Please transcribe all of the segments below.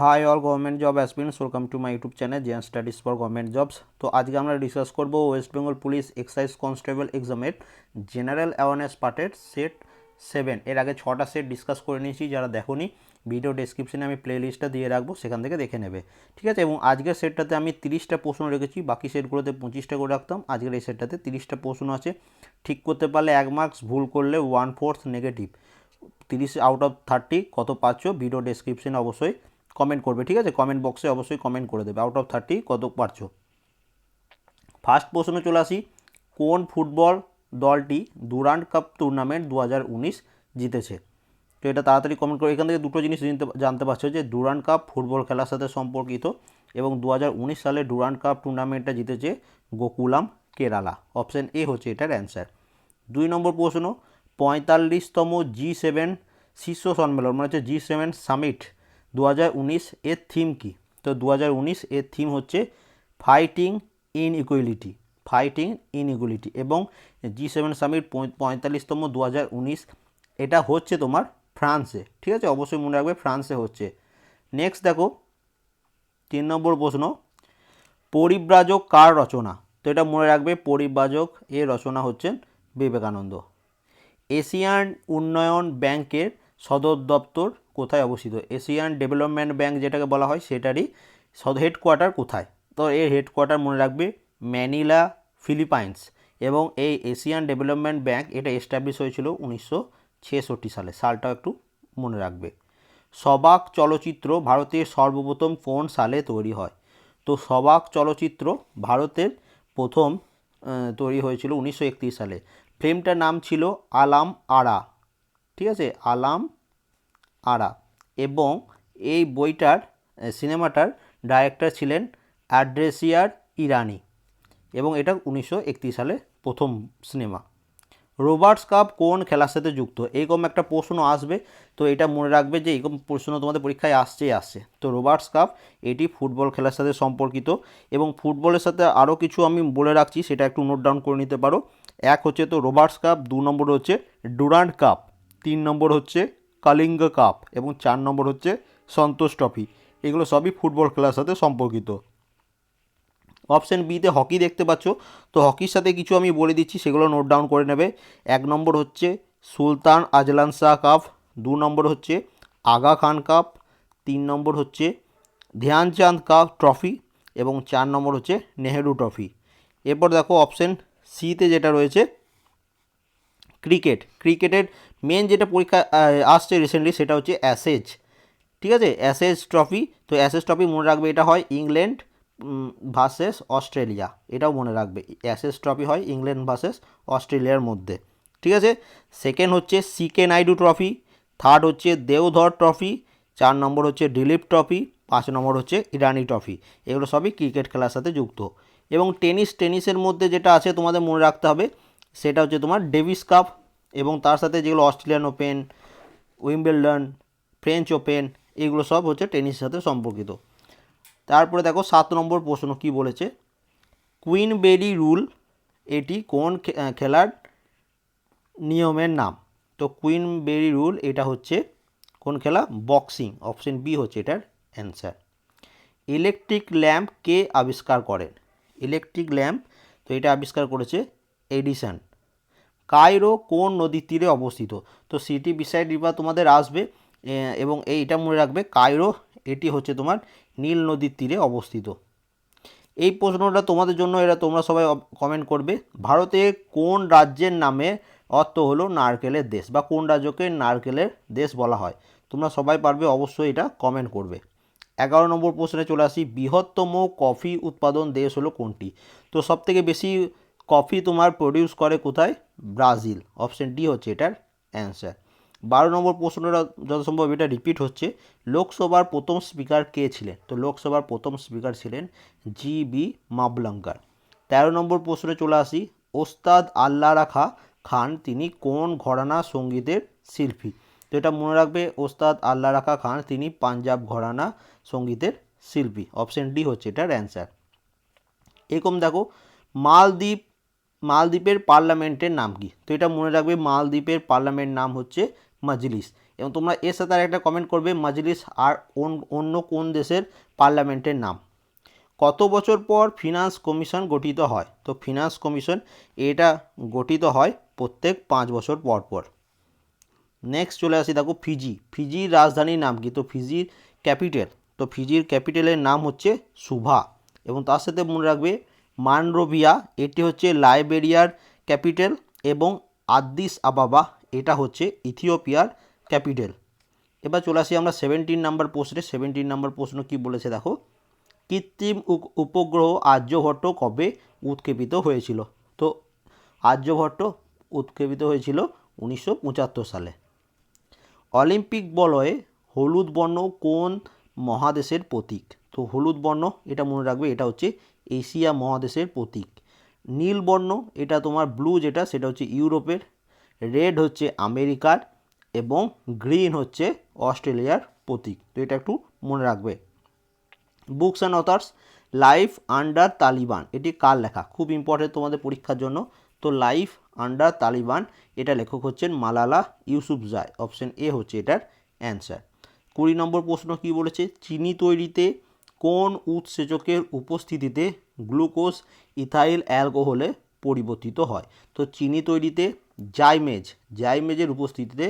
Hi all government job aspirants welcome to my YouTube channel Zen Studies for government jobs তো আজকে আমরা discuss করব West Bengal police excise constable এক্সামের general awareness পার্টের set seven এর আগে ছটা সেট ডিসকাস করে নিয়েছি, যারা দেখোনি ভিডিও ডেসক্রিপশনে আমি প্লে লিস্টটা দিয়ে রাখব, সেখান থেকে দেখে নেবে। ঠিক আছে? এবং আজকের সেটটাতে আমি তিরিশটা প্রশ্ন রেখেছি, বাকি সেটগুলোতে পঁচিশটা করে রাখতাম। আজকের এই সেটটাতে তিরিশটা প্রশ্ন আছে। ঠিক করতে পারলে এক মার্কস ভুল করলে ওয়ান ফোর্থ নেগেটিভ তিরিশ আউট অফ থার্টি কত পাচ্ছ? ভিডিও ডেসক্রিপশনে অবশ্যই কমেন্ট করবে, ঠিক আছে? কমেন্ট বক্সে অবশ্যই কমেন্ট করে দেবে আউট অফ থার্টি কত পারছ? ফার্স্ট প্রশ্নে চলে আসি, কোন ফুটবল দলটি দুরান্ড কাপ টুর্নামেন্ট দু হাজার উনিশ জিতেছে? তো এটা তাড়াতাড়ি কমেন্ট করে, এখান থেকে দুটো জিনিস জানতে জানতে পারছ যে ডুরান্ড কাপ ফুটবল খেলার সাথে সম্পর্কিত এবং দু হাজার উনিশ সালে ডুরান্ড কাপ টুর্নামেন্টটা জিতেছে গোকুলাম, কেরালা। অপশান এ হচ্ছে এটার অ্যান্সার দুই নম্বর প্রশ্ন, পঁয়তাল্লিশতম জি সেভেন শীর্ষ সম্মেলন মানে হচ্ছে জি সেভেন সামিট দু হাজার উনিশ এর থিম কি? তো দু হাজার উনিশ এর থিম হচ্ছে fighting in equality fighting in equality এবং জি সেভেন সামিট পঁয়তাল্লিশতম দু হাজার উনিশ, এটা হচ্ছে তোমার ফ্রান্সে ঠিক আছে? অবশ্যই মনে রাখবে ফ্রান্সে হচ্ছে। নেক্সট দেখো, তিন নম্বর প্রশ্ন, পরিব্রাজক কার রচনা? তো এটা মনে রাখবে পরিব্রাজক এর রচনা হচ্ছেন বিবেকানন্দ। এশিয়ান উন্নয়ন ব্যাংকের সদর দপ্তর কোথায় অবস্থিত? এশিয়ান ডেভেলপমেন্ট ব্যাংক যেটাকে বলা হয়, সেটারই সদ, হেডকোয়ার্টার কোথায়? তো এর হেডকোয়ার্টার মনে রাখবে ম্যানিলা ফিলিপাইন্স এবং এই এশিয়ান ডেভেলপমেন্ট ব্যাংক এটা এস্টাবলিশ হয়েছিল উনিশশো ছেষট্টি সালে। সালটাও একটু মনে রাখবে। সবাক চলচ্চিত্র ভারতের সর্বপ্রথম কোন সালে তৈরি হয়? তো সবাক চলচ্চিত্র ভারতের প্রথম তৈরি হয়েছিল উনিশশো একত্রিশ সালে। ফিল্মটার নাম ছিল আলাম আরা। ঠিক আছে? আলাম, আরা এবং এই বইটার সিনেমাটার ডাইরেক্টর ছিলেন অ্যাড্রেসিয়ার ইরানি এবং এটা উনিশশো একত্রিশ সালে প্রথম সিনেমা। রোবার্টস কাপ কোন খেলার সাথে যুক্ত? এরকম একটা প্রশ্ন আসবে, তো এটা মনে রাখবে যে এরকম প্রশ্ন তোমাদের পরীক্ষায় আসছেই আসছে। তো রোবার্টস কাপ, এটি ফুটবল খেলার সাথে সম্পর্কিত এবং ফুটবলের সাথে আরও কিছু আমি বলে রাখছি, সেটা একটু নোট ডাউন করে নিতে পারো। এক হচ্ছে তো রোবার্টস কাপ, দু নম্বর হচ্ছে ডুরান্ড কাপ। তিন নম্বর হচ্ছে কালিঙ্গ কাপ এবং চার নম্বর হচ্ছে সন্তোষ ট্রফি। এগুলো সবই ফুটবল খেলার সাথে সম্পর্কিত। অপশান বিতে হকি দেখতে পাচ্ছ। তো হকির সাথে কিছু আমি বলে দিচ্ছি, সেগুলো নোট ডাউন করে নেবে। এক নম্বর হচ্ছে সুলতান আজলান শাহ কাপ, দু নম্বর হচ্ছে আগা খান কাপ, তিন নম্বর হচ্ছে ধ্যানচাঁদ কাপ ট্রফি এবং চার নম্বর হচ্ছে নেহেরু ট্রফি। এরপর দেখো অপশান সিতে যেটা রয়েছে ক্রিকেট। ক্রিকেটের মেন যেটা পরীক্ষা আসছে রিসেন্টলি সেটা হচ্ছে অ্যাসেজ। ঠিক আছে? অ্যাসেজ ট্রফি তো অ্যাসেজ ট্রফি মনে রাখবে এটা হয় ইংল্যান্ড ভার্সেস অস্ট্রেলিয়া। এটাও মনে রাখবে। অ্যাসেস ট্রফি হয় ইংল্যান্ড ভার্সেস অস্ট্রেলিয়ার মধ্যে। ঠিক আছে? সেকেন্ড হচ্ছে সিকে নাইডু ট্রফি থার্ড হচ্ছে দেওধর ট্রফি চার নম্বর হচ্ছে দিলীপ ট্রফি পাঁচ নম্বর হচ্ছে ইরানি ট্রফি এগুলো সবই ক্রিকেট খেলার সাথে যুক্ত। এবং টেনিস, টেনিসের মধ্যে যেটা আছে তোমাদের মনে রাখতে হবে সেটা হচ্ছে তোমার ডেভিস কাপ এবং তার সাথে যেগুলো Australian Open, Wimbledon, French Open, এগুলো সব হচ্ছে টেনিসের সাথে সম্পর্কিত। তারপরে দেখো সাত নম্বর প্রশ্ন কি বলেছে? কুইন বেরি রুল এটি কোন খেলার নিয়মের নাম? তো কুইন বেরি রুল এটা হচ্ছে কোন খেলা? বক্সিং, অপশন বি হচ্ছে এটার অ্যান্সার। ইলেকট্রিক ল্যাম্প কে আবিষ্কার করেন? ইলেকট্রিক ল্যাম্প, তো এটা আবিষ্কার করেছে এডিসন। কায়রো কোন নদীর তীরে অবস্থিত? তো সিটি বিসাইড তোমাদের আসবে এবং এইটা মনে রাখবে, কায়রো, এটি হচ্ছে তোমার নীল নদীর তীরে অবস্থিত। এই প্রশ্নটা তোমাদের জন্য এরা তোমরা সবাই কমেন্ট করবে। ভারতে কোন রাজ্যের নামে অর্থ হলো নারকেলের দেশ, বা কোন রাজ্যকে নারকেলের দেশ বলা হয়? তোমরা সবাই পারবে অবশ্যই এটা কমেন্ট করবে। এগারো নম্বর প্রশ্নে চলে আসি, বৃহত্তম কফি উৎপাদন দেশ হলো কোনটি? তো সবথেকে বেশি কফি তোমার প্রডিউস করে কোথায়? ব্রাজিল। অপশন ডি হচ্ছে এটার অ্যান্সার বারো নম্বর প্রশ্নটা যত সম্ভব এটা রিপিট হচ্ছে। লোকসভার প্রথম স্পিকার কে ছিলেন? তো লোকসভার প্রথম স্পিকার ছিলেন জি বি মাবলঙ্কার। তেরো নম্বর প্রশ্নে চলে আসি। ওস্তাদ আল্লাহ রাখা খান তিনি কোন ঘরানা সঙ্গীতের শিল্পী? তো এটা মনে রাখবে, ওস্তাদ আল্লাহ রাখা খান তিনি পাঞ্জাব ঘরানা সঙ্গীতের শিল্পী। অপশন ডি হচ্ছে এটার অ্যান্সার এরকম দেখো, মালদ্বীপ মালদ্বীপের পার্লামেন্টের নাম কি? তো এটা মনে রাখবে মালদ্বীপের পার্লামেন্ট নাম হচ্ছে মজলিস। এবং তোমরা এর সাথে আর একটা কমেন্ট করবে, মাজলিস আর অন- অন্য কোন দেশের পার্লামেন্টের নাম? কত বছর পর ফিনান্স কমিশন গঠিত হয়? তো ফিনান্স কমিশন এটা গঠিত হয় প্রত্যেক পাঁচ বছর পর পর। নেক্সট চলে আসি দেখো ফিজি ফিজির রাজধানীর নাম কি? তো ফিজির ক্যাপিটাল তো ফিজির ক্যাপিটালের নাম হচ্ছে সুভা এবং তার সাথে মনে রাখবে মানরোভিয়া, এটি হচ্ছে লাইবেরিয়ার ক্যাপিটাল, এবং আদ্দিস আবাবা, এটা হচ্ছে ইথিওপিয়ার ক্যাপিটাল। এবার চলে আসি আমরা সেভেন্টিন নাম্বার প্রশ্নে। সেভেন্টিন নাম্বার প্রশ্ন কি বলেছে দেখো? কৃত্রিম উপ- উপগ্রহ আর্যভট্ট কবে উৎক্ষেপিত হয়েছিল? তো আর্যভট্ট উৎক্ষেপিত হয়েছিল উনিশশো পঁচাত্তর সালে। অলিম্পিক বলয়ে হলুদ বর্ণ কোন মহাদেশের প্রতীক? তো হলুদ বর্ণ, এটা মনে রাখবে, এটা হচ্ছে এশিয়া মহাদেশের প্রতীক। নীল বর্ণ, এটা তোমার ব্লু যেটা, সেটা হচ্ছে ইউরোপের। রেড হচ্ছে আমেরিকার এবং গ্রিন হচ্ছে অস্ট্রেলিয়ার প্রতীক। তো এটা একটু মনে রাখবে। Books and authors life under Taliban এটি কার লেখা? খুব ইম্পর্টেন্ট তোমাদের পরীক্ষার জন্য। তো লাইফ আন্ডার তালিবান এটা লেখক হচ্ছেন মালালা ইউসুফজাই অপশন এ হচ্ছে এটার অ্যান্সার কুড়ি নম্বর প্রশ্ন কি বলেছে? চিনি তৈরিতে কোন উৎসেচকের উপস্থিতিতে গ্লুকোজ ইথাইল অ্যালকোহলে পরিবর্তিত হয়? তো চিনি তৈরিতে জাইমেজ, জাইমেজের উপস্থিতিতে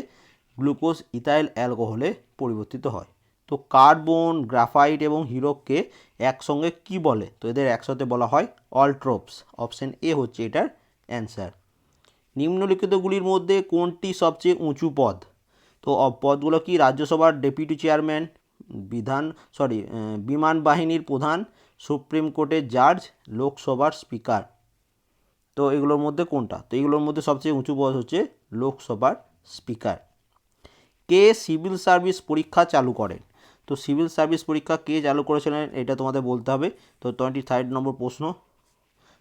গ্লুকোজ ইথাইল অ্যালকোহলে পরিবর্তিত হয়। তো কার্বন, গ্রাফাইট এবং হিরোককে একসঙ্গে কি বলে? তো এদের একসাথে বলা হয় অলট্রোপস। অপশন এ হচ্ছে এটার অ্যান্সার। নিম্নলিখিতগুলির মধ্যে কোনটি সবচেয়ে উঁচু পদ? তো পদগুলো কি রাজ্যসভার ডেপুটি চেয়ারম্যান বিধান সরি বিমান বাহিনীর প্রধান, সুপ্রিম কোর্টের জাজ, লোকসভার স্পিকার। তো এগুলোর মধ্যে কোনটা? তো এগুলোর মধ্যে সবচেয়ে উঁচু পদ হচ্ছে লোকসভার স্পিকার। কে সিভিল সার্ভিস পরীক্ষা চালু করেন? তো সিভিল সার্ভিস পরীক্ষা কে চালু করেছিলেন এটা তোমাদের বলতে হবে। তো টোয়েন্টি থার্ড নম্বর প্রশ্ন।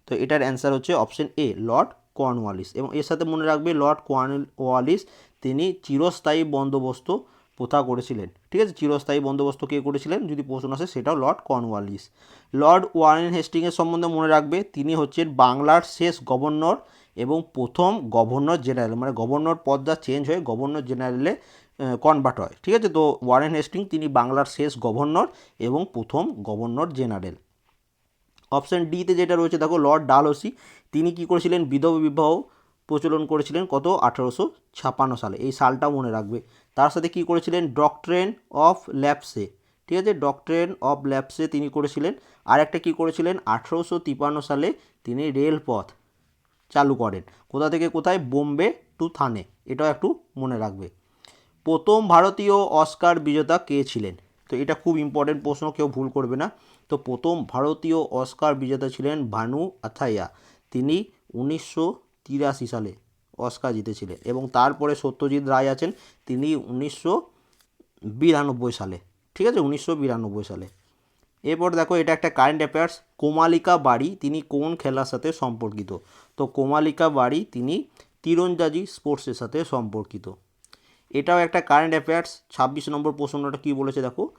তো এটার অ্যান্সার হচ্ছে অপশন এ লর্ড কর্নওয়ালিস। এবং এর সাথে মনে রাখবে, লর্ড কর্নওয়ালিস তিনি চিরস্থায়ী বন্দোবস্ত প্রথা করেছিলেন। ঠিক আছে? চিরস্থায়ী বন্দোবস্ত কে করেছিলেন? যদি প্রশ্ন আসে, সেটাও লর্ড কর্নওয়ালিস। লর্ড ওয়ারেন হেস্টিংয়ের সম্বন্ধে মনে রাখবে, তিনি হচ্ছেন বাংলার শেষ গভর্নর এবং প্রথম গভর্নর জেনারেল। মানে গভর্নর পদটা চেঞ্জ হয়ে গভর্নর জেনারেলে কনভার্ট হয়। ঠিক আছে? তো ওয়ারেন হেস্টিং, তিনি বাংলার শেষ গভর্নর এবং প্রথম গভর্নর জেনারেল। অপশন ডিতে যেটা রয়েছে, দেখো, লর্ড ডালহসি, তিনি কি করেছিলেন? বিধবা বিবাহ প্রচলন করেছিলেন কত? আঠারোশো ছাপান্ন সালে। এই সালটা মনে রাখবে। তার সাথে কি করেছিলেন? ডক্ট্রেন অফ ল্যাপসে ঠিক আছে? ডক্ট্রেন অফ ল্যাপসে তিনি করেছিলেন। আর একটা কী করেছিলেন? আঠারোশো তিপান্ন সালে তিনি রেলপথ চালু করেন। কোথা থেকে কোথায়? বোম্বে টু থানে। এটাও একটু মনে রাখবে। প্রথম ভারতীয় অস্কার বিজেতা কে ছিলেন? তো এটা খুব ইম্পর্টেন্ট প্রশ্ন, কেউ ভুল করবে না। তো প্রথম ভারতীয় অস্কার বিজেতা ছিলেন ভানু আথাইয়া। তিনি উনিশশো তিরাশি সালে। অস্কার জিতেছিলেন এবং তারপরে সত্যজিৎ রায় আছেন, তিনি উনিশশো বিরানব্বই সালে, ঠিক আছে? উনিশশো বিরানব্বই সালে। এরপর দেখো, এটা একটা কারেন্ট অ্যাফেয়ার্স কোমালিকা বাড়ি, তিনি কোন খেলার সাথে সম্পর্কিত? তো কোমালিকা বাড়ি, তিনি তীরন্দাজি স্পোর্টসের সাথে সম্পর্কিত। এটাও একটা কারেন্ট অ্যাফেয়ার্স ছাব্বিশ নম্বর প্রশ্নটা কী বলেছে দেখো?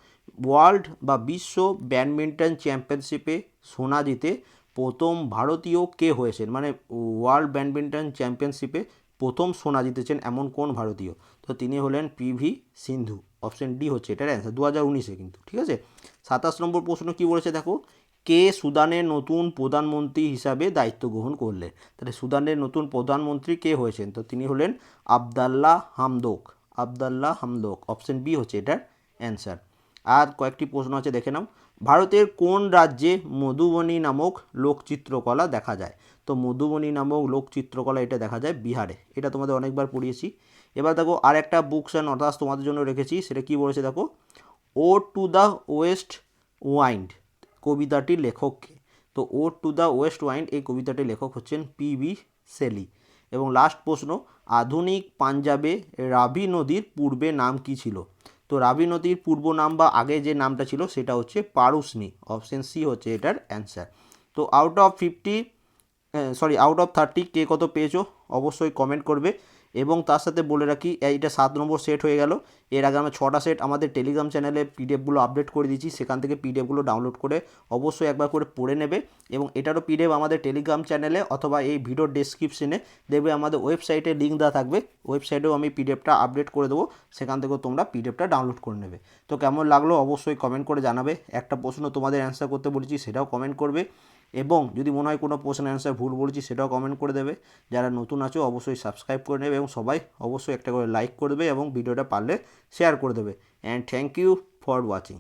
ওয়ার্ল্ড বা বিশ্ব ব্যাডমিন্টন চ্যাম্পিয়নশিপে সোনা জিতে প্রথম ভারতীয় কে হয়েছেন? মানে ওয়ার্ল্ড ব্যাডমিন্টন চ্যাম্পিয়নশিপে প্রথম সোনা জিতেছেন এমন কোন ভারতীয়? তো তিনি হলেন পিভি সিন্ধু, অপশন ডি হচ্ছে এটার অ্যান্সার দু হাজার উনিশে কিন্তু, ঠিক আছে? সাতাশ নম্বর প্রশ্ন কী বলেছে দেখো? কে সুদানের নতুন প্রধানমন্ত্রী হিসাবে দায়িত্ব গ্রহণ করলেন তাহলে সুদানের নতুন প্রধানমন্ত্রী কে হয়েছেন? তো তিনি হলেন আবদাল্লাহ হামদোক আবদাল্লাহ হামদোক, অপশন বি হচ্ছে এটার অ্যান্সার আর কয়েকটি প্রশ্ন আছে, দেখে নাও। ভারতের কোন রাজ্যে মধুবনী নামক লোকচিত্রকলা দেখা যায়? তো মধুবনী নামক লোকচিত্রকলা এটা দেখা যায় বিহারে। এটা তোমাদের অনেকবার পড়িয়েছি। এবার দেখো আর একটা বুকস অ্যান্ড অথার্স তোমাদের জন্য রেখেছি, সেটা কি বলেছে দেখো? O to the west wind কবিতাটির লেখককে। তো O to the west wind এই কবিতাটির লেখক হচ্ছেন পি বি সেলি। এবং লাস্ট প্রশ্ন, আধুনিক পাঞ্জাবে রাভি নদীর পূর্বে নাম কি ছিল? তো রাবি নদীর পূর্ব নাম বা আগে যে নামটা ছিল সেটা হচ্ছে পারুসনি অপশন সি হচ্ছে এটার অ্যান্সার তো out of fifty sorry out of thirty কে কত পেয়েছ? অবশ্যই কমেন্ট করবে। এবং তার সাথে বলে রাখি এইটা সাত নম্বর সেট হয়ে গেল। এর আগে আমরা ছটা সেট আমাদের টেলিগ্রাম চ্যানেলে পিডিএফগুলো আপডেট করে দিয়েছি। সেখান থেকে পিডিএফগুলো ডাউনলোড করে অবশ্যই একবার করে পড়ে নেবে এবং এটারও পিডিএফ আমাদের টেলিগ্রাম চ্যানেলে অথবা এই ভিডিওর ডেসক্রিপশনে দেখবে আমাদের ওয়েবসাইটে লিঙ্ক দেওয়া থাকবে। ওয়েবসাইটেও আমি পিডিএফটা আপডেট করে দেবো। সেখান থেকেও তোমরা পিডিএফটা ডাউনলোড করে নেবে। তো কেমন লাগল অবশ্যই কমেন্ট করে জানাবে। একটা প্রশ্ন তোমাদের অ্যান্সার করতে বলেছি, সেটাও কমেন্ট করবে। এবং যদি মনে হয় কোনো প্রশ্ন অ্যান্সার ভুল বলছি, সেটাও কমেন্ট করে দেবে। যারা নতুন আছো, অবশ্যই সাবস্ক্রাইব করে নেবে এবং সবাই অবশ্যই একটা করে লাইক করবে এবং ভিডিওটা পারলে শেয়ার করে দেবে। And thank you for watching